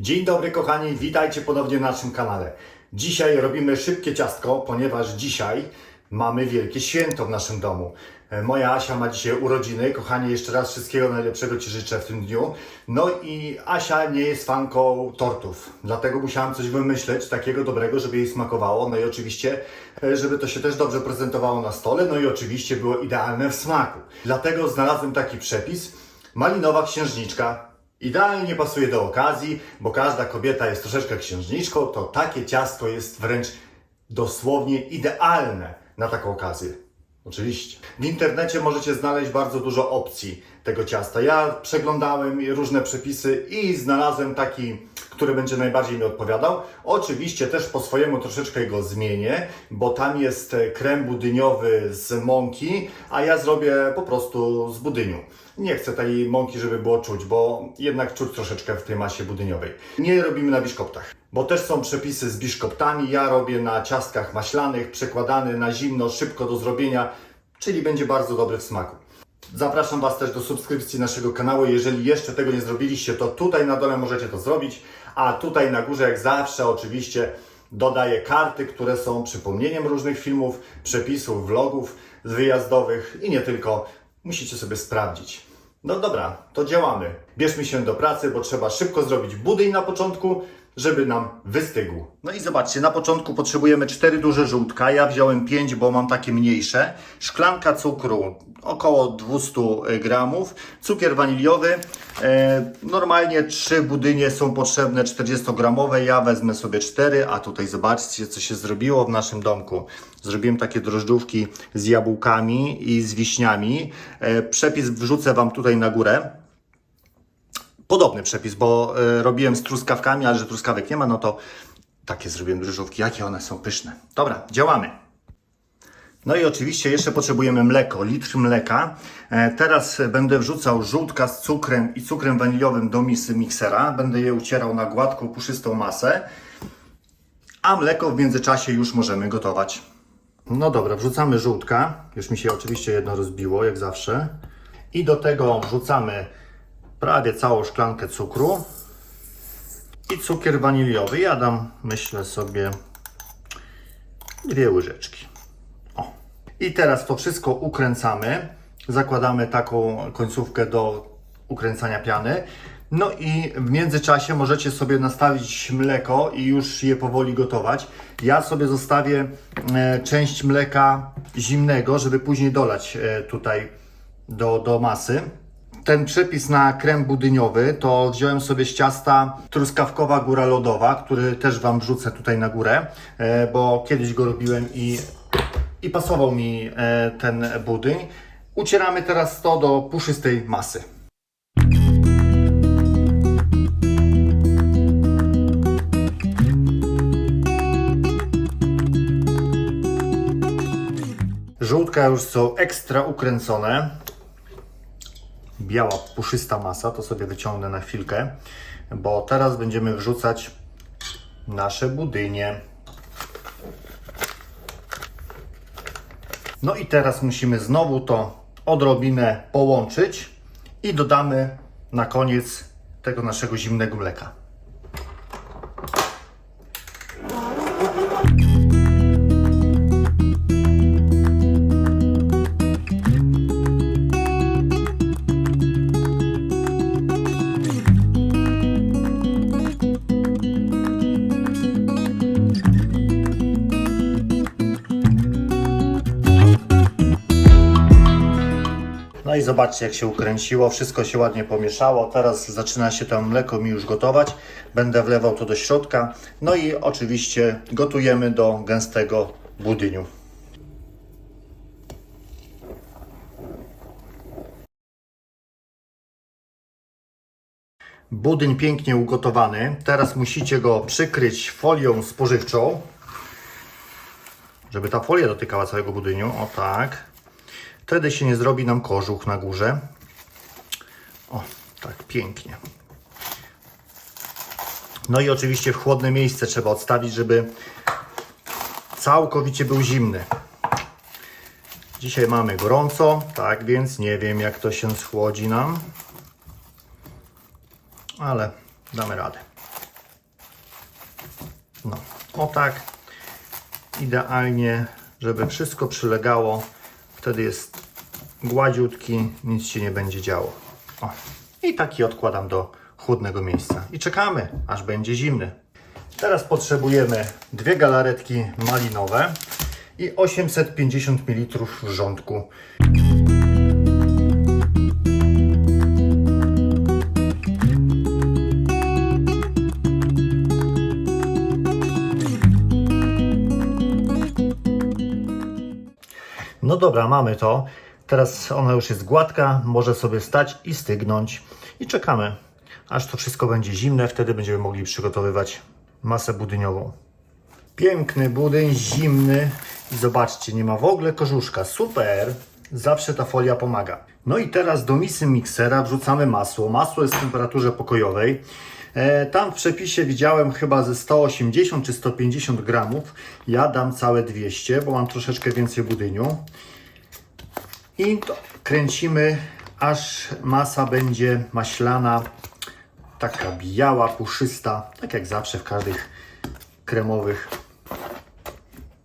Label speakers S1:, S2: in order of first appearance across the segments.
S1: Dzień dobry kochani, witajcie ponownie na naszym kanale. Dzisiaj robimy szybkie ciastko, ponieważ dzisiaj mamy wielkie święto w naszym domu. E, Moja Asia ma dzisiaj urodziny. Kochanie, jeszcze raz wszystkiego najlepszego Ci życzę w tym dniu. No i Asia nie jest fanką tortów, dlatego musiałam coś wymyśleć takiego dobrego, żeby jej smakowało. No i oczywiście, e, żeby to się też dobrze prezentowało na stole, no i oczywiście było idealne w smaku. Dlatego znalazłem taki przepis. Malinowa księżniczka, Idealnie pasuje do okazji, bo każda kobieta jest troszeczkę księżniczką, to takie ciasto jest wręcz dosłownie idealne na taką okazję. Oczywiście. W internecie możecie znaleźć bardzo dużo opcji tego ciasta. Ja przeglądałem różne przepisy i znalazłem taki, który będzie najbardziej mi odpowiadał. Oczywiście też po swojemu troszeczkę go zmienię, bo tam jest krem budyniowy z mąki, a ja zrobię po prostu z budyniu. Nie chcę tej mąki, żeby było czuć, bo jednak czuć troszeczkę w tej masie budyniowej. Nie robimy na biszkoptach, bo też są przepisy z biszkoptami. Ja robię na ciastkach maślanych, przekładany na zimno, szybko do zrobienia, czyli będzie bardzo dobry w smaku. Zapraszam Was też do subskrypcji naszego kanału. Jeżeli jeszcze tego nie zrobiliście, to tutaj na dole możecie to zrobić, a tutaj na górze, jak zawsze, oczywiście dodaję karty, które są przypomnieniem różnych filmów, przepisów, vlogów wyjazdowych i nie tylko. Musicie sobie sprawdzić. No dobra, to działamy. Bierzmy się do pracy, bo trzeba szybko zrobić budyń na początku, żeby nam wystygł. No i zobaczcie, na początku potrzebujemy cztery duże żółtka. Ja wziąłem 5, bo mam takie mniejsze. Szklanka cukru około 200 gramów. Cukier waniliowy. E, normalnie trzy budynie są potrzebne 40-gramowe. Ja wezmę sobie cztery, a tutaj zobaczcie, co się zrobiło w naszym domku. Zrobiłem takie drożdżówki z jabłkami i z wiśniami. E, przepis wrzucę Wam tutaj na górę podobny przepis, bo y, robiłem z truskawkami, ale że truskawek nie ma, no to takie zrobiłem drożdżówki. Jakie one są pyszne. Dobra, działamy. No i oczywiście jeszcze potrzebujemy mleko, litr mleka. E, teraz będę wrzucał żółtka z cukrem i cukrem waniliowym do misy miksera. Będę je ucierał na gładką, puszystą masę. A mleko w międzyczasie już możemy gotować. No dobra, wrzucamy żółtka. Już mi się oczywiście jedno rozbiło, jak zawsze. I do tego wrzucamy prawie całą szklankę cukru i cukier waniliowy. Ja dam, myślę sobie, dwie łyżeczki. O. I teraz to wszystko ukręcamy. Zakładamy taką końcówkę do ukręcania piany. No i w międzyczasie możecie sobie nastawić mleko i już je powoli gotować. Ja sobie zostawię e, część mleka zimnego, żeby później dolać e, tutaj do, do masy ten przepis na krem budyniowy to wziąłem sobie z ciasta truskawkowa góra lodowa, który też Wam wrzucę tutaj na górę, e, bo kiedyś go robiłem i, i pasował mi e, ten budyń. Ucieramy teraz to do puszystej masy. Żółtka już są ekstra ukręcone biała, puszysta masa, to sobie wyciągnę na chwilkę, bo teraz będziemy wrzucać nasze budynie. No i teraz musimy znowu to odrobinę połączyć i dodamy na koniec tego naszego zimnego mleka. No i zobaczcie jak się ukręciło, wszystko się ładnie pomieszało. Teraz zaczyna się to mleko mi już gotować. Będę wlewał to do środka. No i oczywiście gotujemy do gęstego budyniu. Budyń pięknie ugotowany. Teraz musicie go przykryć folią spożywczą, żeby ta folia dotykała całego budyniu. O tak. Wtedy się nie zrobi nam kożuch na górze. O, tak pięknie. No i oczywiście w chłodne miejsce trzeba odstawić, żeby całkowicie był zimny. Dzisiaj mamy gorąco, tak więc nie wiem jak to się schłodzi nam. Ale damy radę. No, o tak. Idealnie, żeby wszystko przylegało. Wtedy jest gładziutki, nic się nie będzie działo. O. I taki odkładam do chłodnego miejsca. I czekamy, aż będzie zimny. Teraz potrzebujemy dwie galaretki malinowe i 850 ml wrzątku. No dobra, mamy to. Teraz ona już jest gładka, może sobie stać i stygnąć. I czekamy, aż to wszystko będzie zimne. Wtedy będziemy mogli przygotowywać masę budyniową. Piękny budyń, zimny. I zobaczcie, nie ma w ogóle korzuszka. Super! Zawsze ta folia pomaga. No i teraz do misy miksera wrzucamy masło. Masło jest w temperaturze pokojowej. E, tam w przepisie widziałem chyba ze 180 czy 150 gramów. Ja dam całe 200, bo mam troszeczkę więcej budyniu. I kręcimy, aż masa będzie maślana, taka biała, puszysta, tak jak zawsze w każdych kremowych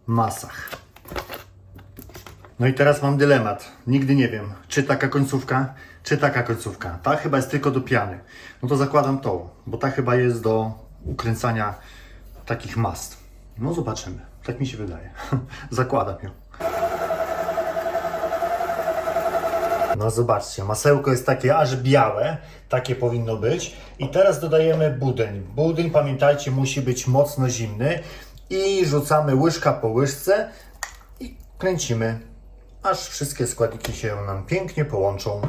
S1: masach. No i teraz mam dylemat. Nigdy nie wiem, czy taka końcówka, czy taka końcówka. Ta chyba jest tylko do piany. No to zakładam tą, bo ta chyba jest do ukręcania takich mast. No zobaczymy. Tak mi się wydaje. Zakładam ją. No zobaczcie, masełko jest takie aż białe, takie powinno być. I teraz dodajemy budyń. Budyń, pamiętajcie, musi być mocno zimny. I rzucamy łyżka po łyżce i kręcimy, aż wszystkie składniki się nam pięknie połączą.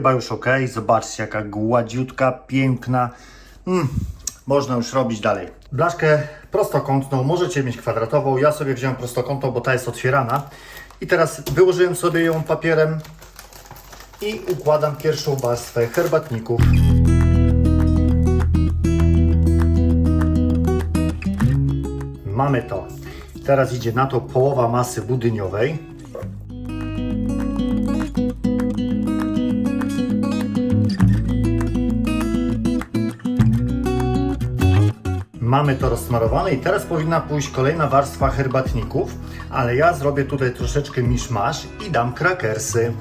S1: Chyba już ok. Zobaczcie, jaka gładziutka, piękna. Mm, można już robić dalej. Blaszkę prostokątną, możecie mieć kwadratową. Ja sobie wziąłem prostokątną, bo ta jest otwierana. I teraz wyłożyłem sobie ją papierem i układam pierwszą warstwę herbatników. Mamy to. Teraz idzie na to połowa masy budyniowej. Mamy to rozsmarowane i teraz powinna pójść kolejna warstwa herbatników, ale ja zrobię tutaj troszeczkę miszmasz i dam krakersy,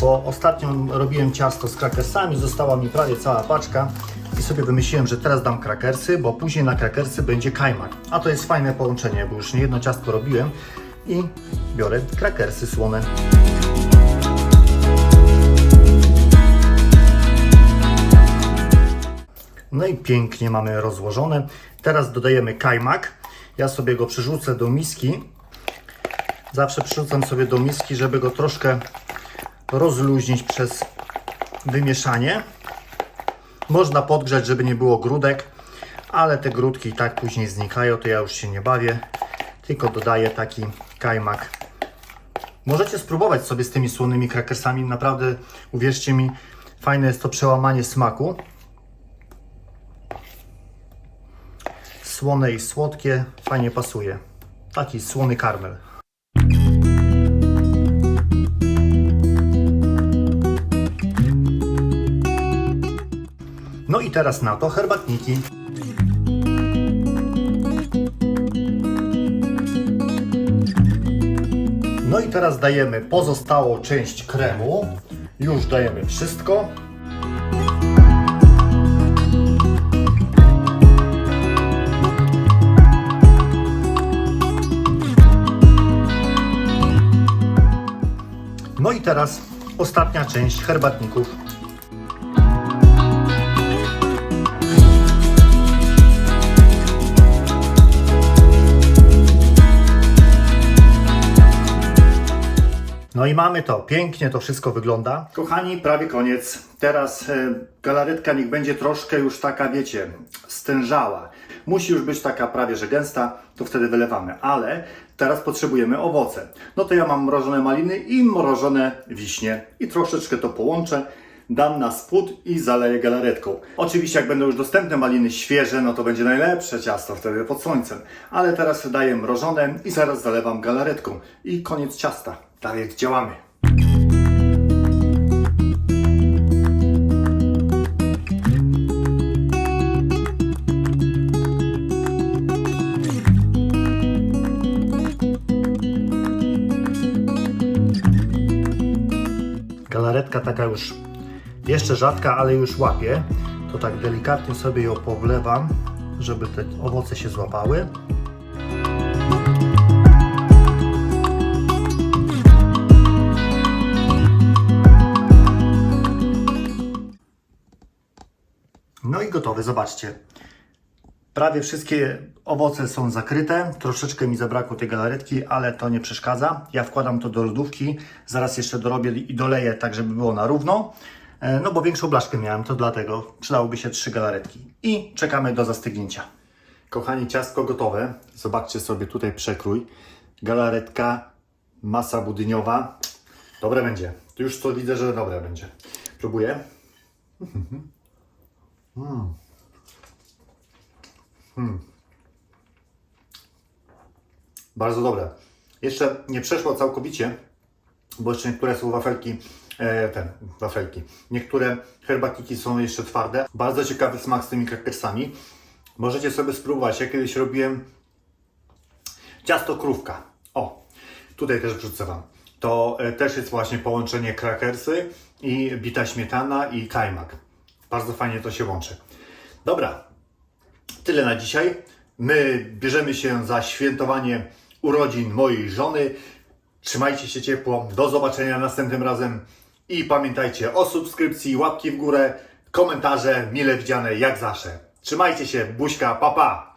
S1: bo ostatnio robiłem ciasto z krakersami, została mi prawie cała paczka i sobie wymyśliłem, że teraz dam krakersy, bo później na krakersy będzie kajmak. A to jest fajne połączenie, bo już nie jedno ciastko robiłem i biorę krakersy słone. No i pięknie mamy rozłożone. Teraz dodajemy kajmak. Ja sobie go przyrzucę do miski. Zawsze przyrzucam sobie do miski, żeby go troszkę rozluźnić przez wymieszanie. Można podgrzać, żeby nie było grudek, ale te grudki i tak później znikają, to ja już się nie bawię. Tylko dodaję taki kajmak. Możecie spróbować sobie z tymi słonymi krakersami. Naprawdę, uwierzcie mi, fajne jest to przełamanie smaku. Słone i słodkie, fajnie pasuje. Taki słony karmel. No i teraz na to herbatniki. No i teraz dajemy pozostałą część kremu. Już dajemy wszystko. Teraz ostatnia część herbatników. No i mamy to. Pięknie to wszystko wygląda. Kochani, prawie koniec. Teraz e, galaretka niech będzie troszkę już taka, wiecie, stężała. Musi już być taka prawie, że gęsta, to wtedy wylewamy. Ale teraz potrzebujemy owoce. No to ja mam mrożone maliny i mrożone wiśnie. I troszeczkę to połączę. dam na spód i zaleję galaretką. Oczywiście jak będą już dostępne maliny świeże, no to będzie najlepsze ciasto wtedy pod słońcem. Ale teraz daję mrożone i zaraz zalewam galaretką. I koniec ciasta. Dalej działamy. Jeszcze rzadka, ale już łapie. To tak delikatnie sobie ją powlewam, żeby te owoce się złapały. No i gotowe, zobaczcie. Prawie wszystkie owoce są zakryte. Troszeczkę mi zabrakło tej galaretki, ale to nie przeszkadza. Ja wkładam to do lodówki. Zaraz jeszcze dorobię i doleję tak, żeby było na równo. E, No bo większą blaszkę miałem, to dlatego przydałoby się trzy galaretki. I czekamy do zastygnięcia. Kochani, ciastko gotowe. Zobaczcie sobie tutaj przekrój. Galaretka, masa budyniowa. Dobre będzie. Tu już to widzę, że dobre będzie. Próbuję. Bardzo dobre. Jeszcze nie przeszło całkowicie, bo jeszcze niektóre są wafelki, e, ten, wafelki. Niektóre herbatiki są jeszcze twarde. Bardzo ciekawy smak z tymi krakersami. Możecie sobie spróbować. Ja kiedyś robiłem ciasto krówka. O, tutaj też wrzucę Wam. To e, też jest właśnie połączenie krakersy i bita śmietana i kajmak. Bardzo fajnie to się łączy. Dobra, tyle na dzisiaj. My bierzemy się za świętowanie urodzin mojej żony. Trzymajcie się ciepło. Do zobaczenia następnym razem. I pamiętajcie o subskrypcji, łapki w górę, komentarze mile widziane jak zawsze. Trzymajcie się, buźka, papa! Pa.